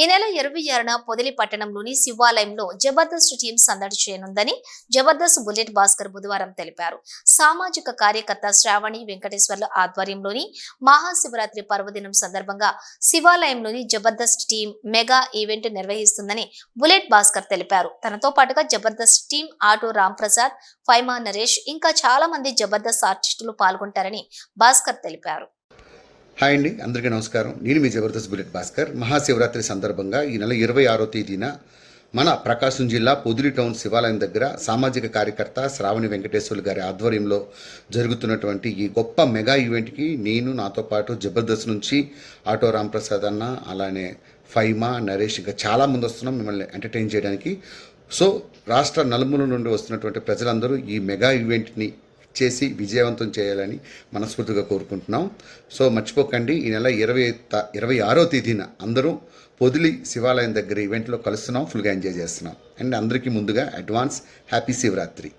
ఈ నెల ఇరవై ఆరున పొదిలి పట్టణంలోని శివాలయంలో జబర్దస్త్ టీం సందడి చేయనుందని జబర్దస్త్ బుల్లెట్ భాస్కర్ బుధవారం తెలిపారు. సామాజిక కార్యకర్త శ్రావణి వెంకటేశ్వర్ల ఆధ్వర్యంలోని మహాశివరాత్రి పర్వదినం సందర్భంగా శివాలయంలోని జబర్దస్త్ టీం మెగా ఈవెంట్ నిర్వహిస్తుందని బుల్లెట్ భాస్కర్ తెలిపారు. తనతో పాటుగా జబర్దస్త్ టీం ఆటో రామ్ ప్రసాద్ ఫైమా నరేష్ ఇంకా చాలా మంది జబర్దస్త్ ఆర్టిస్టులు పాల్గొంటారని భాస్కర్ తెలిపారు. హాయ్ అండి అందరికీ నమస్కారం. నేను మీ జబర్దస్త్ బుల్లెట్ భాస్కర్. మహాశివరాత్రి సందర్భంగా ఈ నెల ఇరవై ఆరో తేదీన మన ప్రకాశం జిల్లా పొదిలి టౌన్ శివాలయం దగ్గర సామాజిక కార్యకర్త శ్రావణి వెంకటేశ్వర్లు గారి ఆధ్వర్యంలో జరుగుతున్నటువంటి ఈ గొప్ప మెగా ఈవెంట్కి నేను నాతో పాటు జబర్దస్త్ నుంచి ఆటో రాంప్రసాద్ అన్న అలానే ఫైమా నరేష్ ఇంకా చాలా మంది వస్తున్నాం మిమ్మల్ని ఎంటర్టైన్ చేయడానికి. సో రాష్ట్ర నలుమూల నుండి వస్తున్నటువంటి ప్రజలందరూ ఈ మెగా ఈవెంట్ని చేసి విజయవంతం చేయాలని మనస్ఫూర్తిగా కోరుకుంటున్నాం. సో మర్చిపోకండి ఈ నెల ఇరవై ఇరవై ఆరో తేదీన అందరూ పొదిలి శివాలయం దగ్గర ఈవెంట్లో కలుస్తున్నాం ఫుల్గా ఎంజాయ్ చేస్తున్నాం. అండ్ అందరికీ ముందుగా అడ్వాన్స్ హ్యాపీ శివరాత్రి.